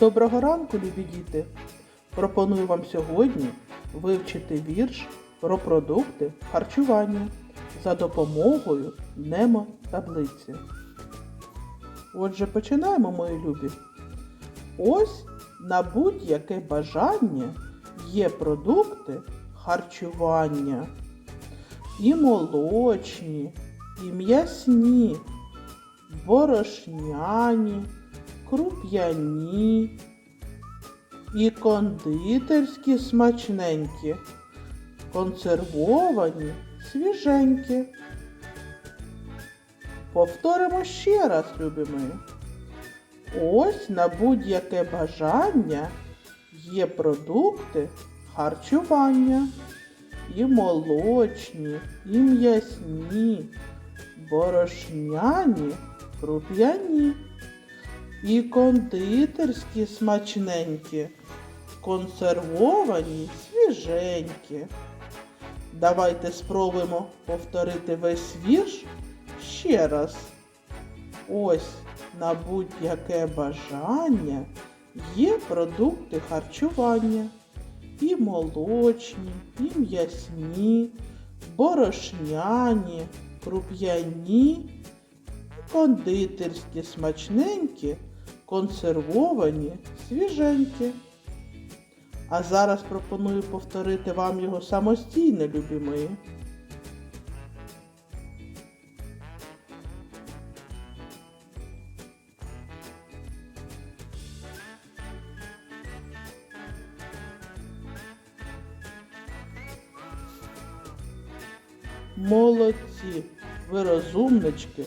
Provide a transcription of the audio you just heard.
Доброго ранку, любі діти! Пропоную вам сьогодні вивчити вірш про продукти харчування за допомогою немо таблиці. Отже, починаємо, мої любі. Ось на будь-яке бажання є продукти харчування. І молочні, і м'ясні, борошняні, круп'яні, і кондитерські смачненькі, консервовані, свіженькі. Повторимо ще раз, любі мої. Ось на будь-яке бажання є продукти харчування. І молочні, і м'ясні, борошняні, круп'яні, і кондитерські смачненькі, консервовані, свіженькі. Давайте спробуємо повторити весь вірш ще раз. Ось на будь-яке бажання є продукти харчування. І молочні, і м'ясні, борошняні, круп'яні, кондитерські смачненькі, консервовані, свіженькі. А зараз пропоную повторити вам його самостійно, любі мої. Молодці, ви розумнички.